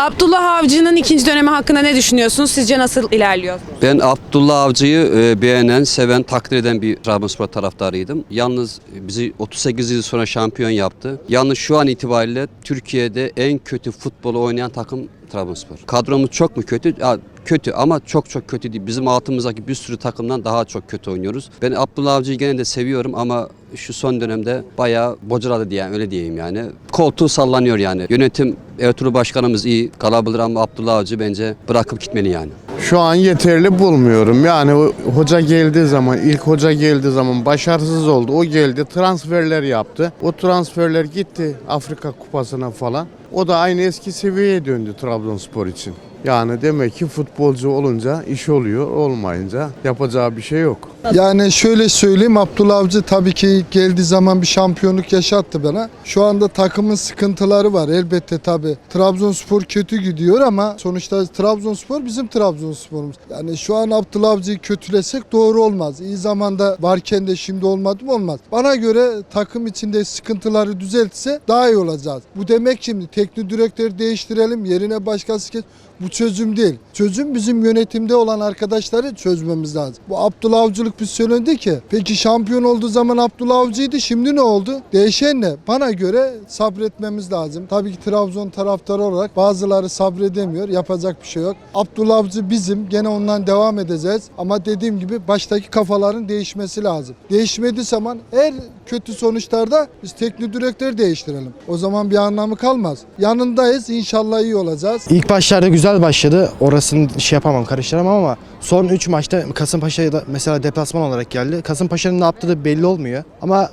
Abdullah Avcı'nın ikinci dönemi hakkında ne düşünüyorsunuz? Sizce nasıl ilerliyor? Ben Abdullah Avcı'yı e, beğenen, seven, takdir eden bir Trabzonspor taraftarıydım. Yalnız bizi 38 yıl sonra şampiyon yaptı. Yalnız şu an itibariyle Türkiye'de en kötü futbolu oynayan takım Trabzonspor. Kadromuz çok mu kötü? Ya, kötü ama çok çok kötü değil. Bizim altımızdaki bir sürü takımdan daha çok kötü oynuyoruz. Ben Abdullah Avcı'yı gene de seviyorum ama şu son dönemde bayağı bocaladı diye öyle diyeyim yani. Koltuğu sallanıyor yani. Yönetim Ertuğrul Başkanımız iyi. Kalabilir ama Abdullah Avcı bence bırakıp gitmeli yani. Şu an yeterli bulmuyorum. Yani hoca geldiği zaman, ilk hoca geldiği zaman başarısız oldu. O geldi, transferler yaptı. O transferler gitti Afrika Kupası'na falan. O da aynı eski seviyeye döndü Trabzonspor için. Yani demek ki futbolcu olunca iş oluyor, olmayınca yapacağı bir şey yok. Yani şöyle söyleyeyim Abdullah Avcı tabii ki geldiği zaman bir şampiyonluk yaşattı bana. Şu anda takımın sıkıntıları var elbette tabii. Trabzonspor kötü gidiyor ama sonuçta Trabzonspor bizim Trabzonspor'umuz. Yani şu an Abdullah Avcı'yı kötülesek doğru olmaz. İyi zamanda varken de şimdi olmadı mı olmaz. Bana göre takım içinde sıkıntıları düzeltse daha iyi olacağız. Bu demek şimdi teknik direktör değiştirelim yerine başkası geç. Bu çözüm değil. Çözüm bizim yönetimde olan arkadaşları çözmemiz lazım. Bu Abdullah Avcılık bir söylendi ki. Peki şampiyon olduğu zaman Abdullah Avcı'ydı. Şimdi ne oldu? Değişen ne? Bana göre sabretmemiz lazım. Tabii ki Trabzon taraftarı olarak bazıları sabredemiyor. Yapacak bir şey yok. Abdullah Avcı bizim. Gene ondan devam edeceğiz. Ama dediğim gibi baştaki kafaların değişmesi lazım. Değişmediği zaman her kötü sonuçlarda biz teknik direktör değiştirelim. O zaman bir anlamı kalmaz. Yanındayız. İnşallah iyi olacağız. İlk başlarda güzel başladı. Orasını şey yapamam, karıştıramam ama son 3 maçta Kasımpaşa'ya da mesela deplasman olarak geldi. Kasımpaşa'nın ne yaptığı da belli olmuyor. Ama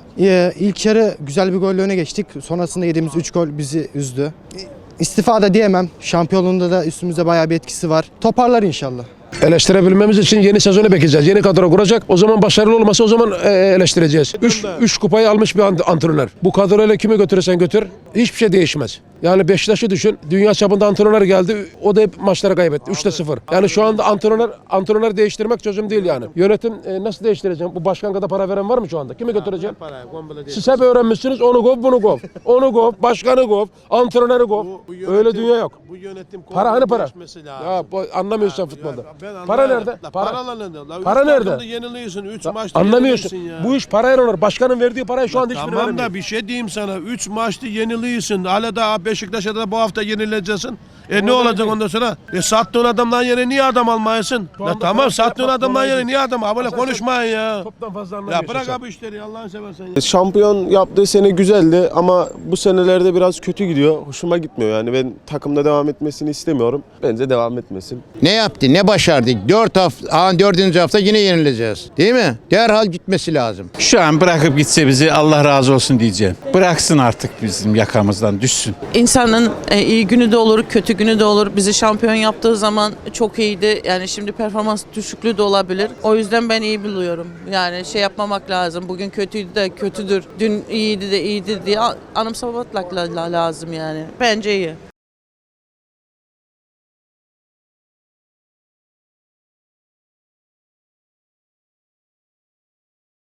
ilk yarı güzel bir golle öne geçtik. Sonrasında yediğimiz 3 gol bizi üzdü. İstifa da diyemem. Şampiyonluğunda da üstümüzde bayağı bir etkisi var. Toparlar inşallah. Eleştirebilmemiz için yeni sezonu bekleyeceğiz. Yeni kadro kuracak. O zaman başarılı olmasa o zaman e, eleştireceğiz. 3 3 kupayı almış bir ant- antrenör. Bu kadroyla kimi götürürsen götür hiçbir şey değişmez. Yani Beşiktaş'ı düşün. Dünya çapında antrenör geldi. O da hep maçları kaybetti. 3'te 0. Yani şu anda antrenör antrenör değiştirmek çözüm değil yani. Yönetim e, nasıl değiştireceğim? Bu başkan kadar para veren var mı şu anda? Kimi götüreceğim? Siz hep öğrenmişsiniz. Onu gov, bunu gov. Onu gov, başkanı gov, antrenörü gov. Öyle dünya yok. Bu yönetim Para hani para? Ya bu, anlamıyorsun sen futbolda. Ben Para nerede? La, Para. para nerede? La, Para nerede? Yeniliyorsun. 3 maçta Anlamıyorsun. ya. Bu iş parayla olur. Başkanın verdiği parayı şu anda hiçbiri Tamam veremiyor. da bir şey diyeyim sana. 3 maçta yeniliyorsun. Hala da Beşiktaş'a da bu hafta yenileceksin. E ne olacak ondan sonra? E sattığın adamdan yere niye adam almayasın? La anda tamam fiyat sattığın yapmak adamdan yere değil. niye adam? Böyle Sen- konuşmayın ya. Toptan fazla Ya anlamıyorsun bırak sen. abi işleri Allah'ını seversen ya. Şampiyon yaptığı sene güzeldi ama bu senelerde biraz kötü gidiyor. Hoşuma gitmiyor yani ben takımda devam etmesini istemiyorum. Bence devam etmesin. Ne yaptı? Ne başardı? 4 hafta, 4. hafta yine yenileceğiz. Değil mi? Derhal gitmesi lazım. Şu an bırakıp gitse bizi Allah razı olsun diyeceğim. Bıraksın artık bizim yakamızdan düşsün. İnsanın e, iyi günü de olur, kötü günü de olur. Bizi şampiyon yaptığı zaman çok iyiydi. Yani şimdi performans düşüklüğü de olabilir. O yüzden ben iyi buluyorum. Yani şey yapmamak lazım. Bugün kötüydü de kötüdür. Dün iyiydi de iyiydi diye anımsamak la- la- lazım yani. Bence iyi.